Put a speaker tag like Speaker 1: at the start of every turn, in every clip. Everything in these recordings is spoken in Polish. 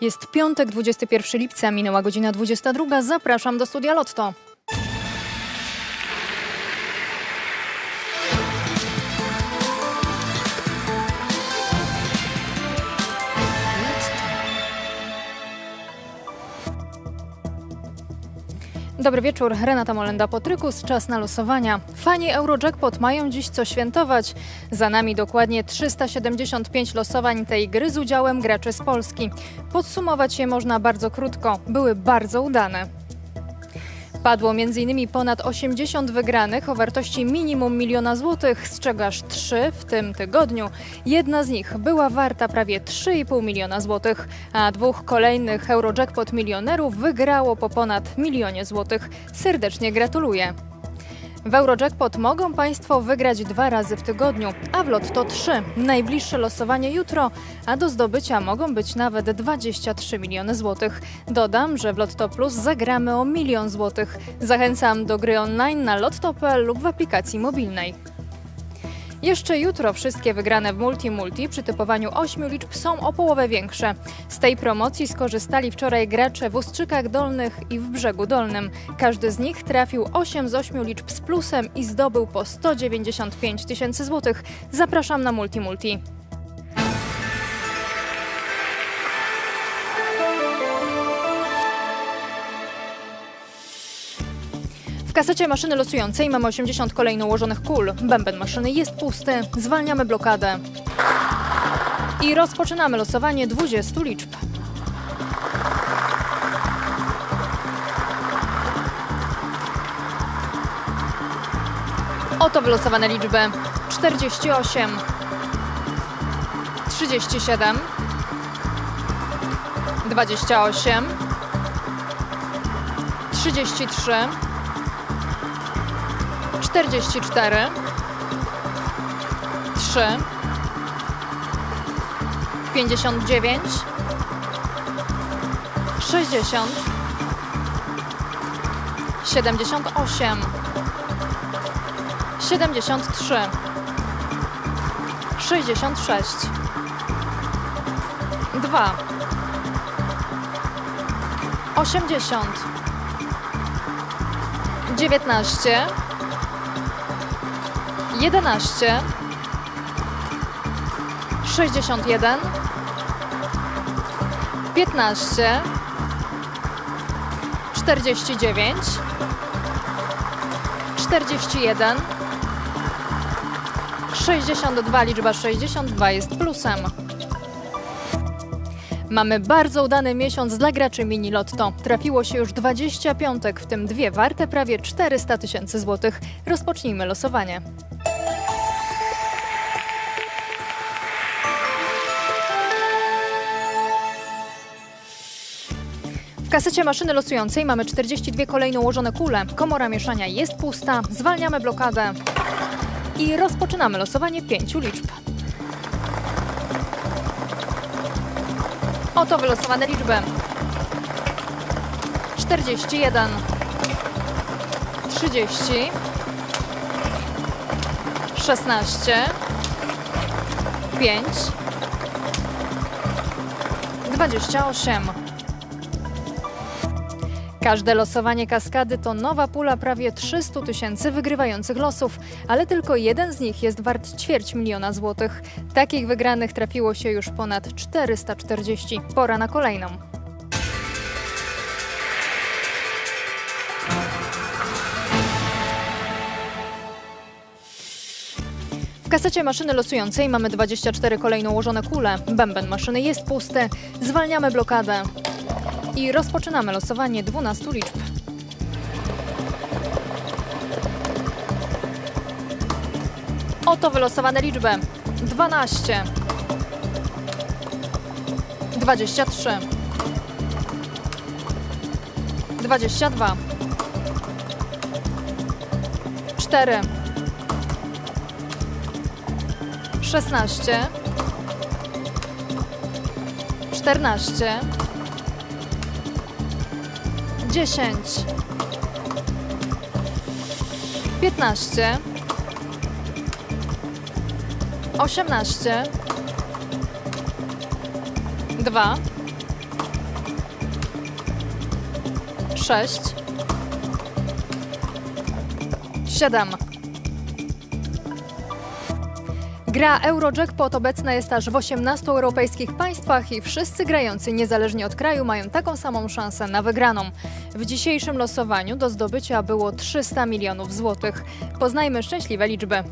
Speaker 1: Jest piątek, 21 lipca, minęła godzina 22. Zapraszam do studia Lotto. Dobry wieczór, Renata Molenda-Potrykus, czas na losowania. Fani Eurojackpot mają dziś co świętować. Za nami dokładnie 375 losowań tej gry z udziałem graczy z Polski. Podsumować je można bardzo krótko, były bardzo udane. Padło m.in. ponad 80 wygranych o wartości minimum miliona złotych, z czego aż 3 w tym tygodniu. Jedna z nich była warta prawie 3,5 miliona złotych, a dwóch kolejnych Eurojackpot milionerów wygrało po ponad milionie złotych. Serdecznie gratuluję. W Eurojackpot mogą Państwo wygrać dwa razy w tygodniu, a w Lotto trzy. Najbliższe losowanie jutro, a do zdobycia mogą być nawet 23 miliony złotych. Dodam, że w Lotto Plus zagramy o milion złotych. Zachęcam do gry online na lotto.pl lub w aplikacji mobilnej. Jeszcze jutro wszystkie wygrane w Multi Multi przy typowaniu 8 liczb są o połowę większe. Z tej promocji skorzystali wczoraj gracze w Ustrzykach Dolnych i w Brzegu Dolnym. Każdy z nich trafił 8 z 8 liczb z plusem i zdobył po 195 tysięcy złotych. Zapraszam na Multi Multi. W kasecie maszyny losującej mamy 80 kolejno ułożonych kul. Bęben maszyny jest pusty. Zwalniamy blokadę. I rozpoczynamy losowanie 20 liczb. Oto wylosowane liczby 48, 37, 28, 33, 44 3 59 60 78 73 66 2 80 19 11 61 15 49 41 62 liczba 62 jest plusem. Mamy bardzo udany miesiąc dla graczy Mini Lotto. Trafiło się już 20 piątek, w tym dwie warte prawie 400 tysięcy złotych. Rozpocznijmy losowanie. W kasecie maszyny losującej mamy 42 kolejno ułożone kule. Komora mieszania jest pusta. Zwalniamy blokadę. I rozpoczynamy losowanie pięciu liczb. Oto wylosowane liczby. 41 30 16 5 28 Każde losowanie kaskady to nowa pula prawie 300 tysięcy wygrywających losów, ale tylko jeden z nich jest wart ćwierć miliona złotych. Takich wygranych trafiło się już ponad 440. Pora na kolejną. W kasecie maszyny losującej mamy 24 kolejno ułożone kule. Bęben maszyny jest pusty. Zwalniamy blokadę. I rozpoczynamy losowanie 12 liczb. Oto wylosowane liczby. 12 23 22 4 16 14 10 15 18 2 sześć, siedem. Gra Eurojackpot obecna jest aż w 18 europejskich państwach i wszyscy grający niezależnie od kraju mają taką samą szansę na wygraną. W dzisiejszym losowaniu do zdobycia było 300 milionów złotych. Poznajmy szczęśliwe liczby.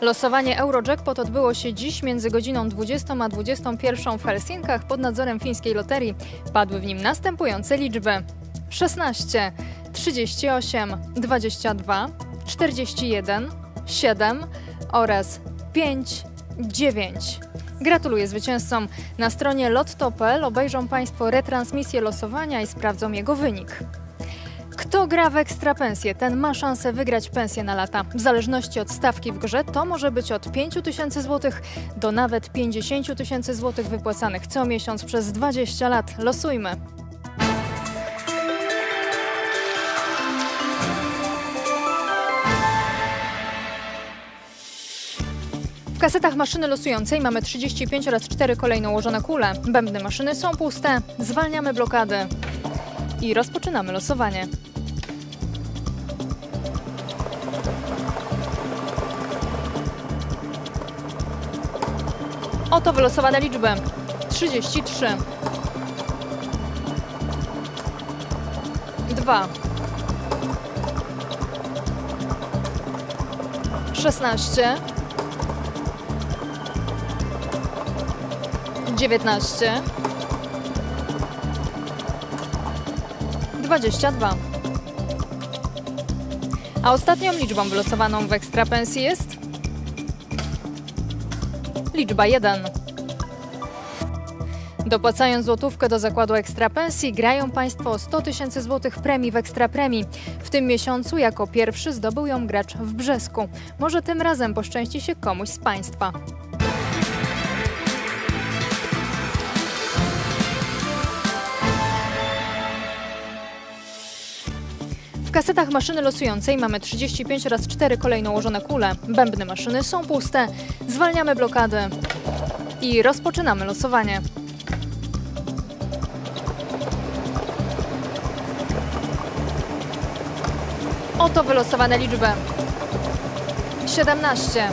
Speaker 1: Losowanie Eurojackpot odbyło się dziś między godziną 20 a 21 w Helsinkach pod nadzorem fińskiej loterii. Padły w nim następujące liczby: 16, 38, 22, 41, 7 oraz 5, 9. Gratuluję zwycięzcom. Na stronie lotto.pl obejrzą Państwo retransmisję losowania i sprawdzą jego wynik. Kto gra w ekstrapensję, ten ma szansę wygrać pensję na lata. W zależności od stawki w grze to może być od 5 tysięcy złotych do nawet 50 tysięcy złotych wypłacanych co miesiąc przez 20 lat. Losujmy. Kasetach maszyny losującej mamy 35 oraz 4 kolejno ułożone kule. Bębny maszyny są puste. Zwalniamy blokady. I rozpoczynamy losowanie. Oto wylosowane liczby. 33. 2. 16. 19. 22. A ostatnią liczbą wylosowaną w ekstrapensji jest liczba 1. Dopłacając złotówkę do zakładu ekstrapensji, grają Państwo o 100 tysięcy złotych premii w ekstrapremii. W tym miesiącu jako pierwszy zdobył ją gracz w Brzesku. Może tym razem poszczęści się komuś z Państwa. Kasetach maszyny losującej mamy 35 oraz 4 kolejno ułożone kule. Bębny maszyny są puste. Zwalniamy blokady i rozpoczynamy losowanie. Oto wylosowane liczby. 17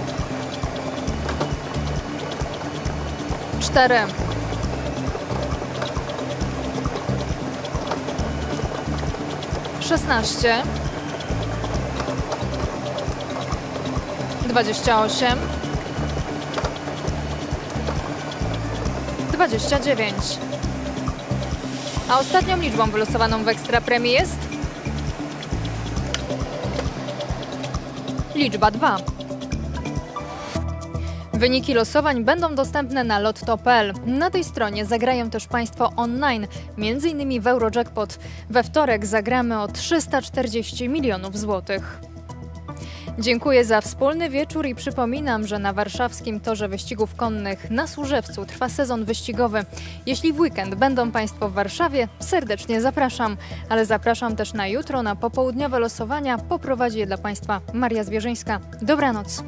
Speaker 1: 4 16 28 29 A ostatnią liczbą wylosowaną w ekstrapremii jest? Liczba 2. Wyniki losowań będą dostępne na lotto.pl. Na tej stronie zagrają też Państwo online, m.in. w Eurojackpot. We wtorek zagramy o 340 milionów złotych. Dziękuję za wspólny wieczór i przypominam, że na warszawskim torze wyścigów konnych na Służewcu trwa sezon wyścigowy. Jeśli w weekend będą Państwo w Warszawie, serdecznie zapraszam, ale zapraszam też na jutro na popołudniowe losowania. Poprowadzi je dla Państwa Maria Zwierzyńska. Dobranoc.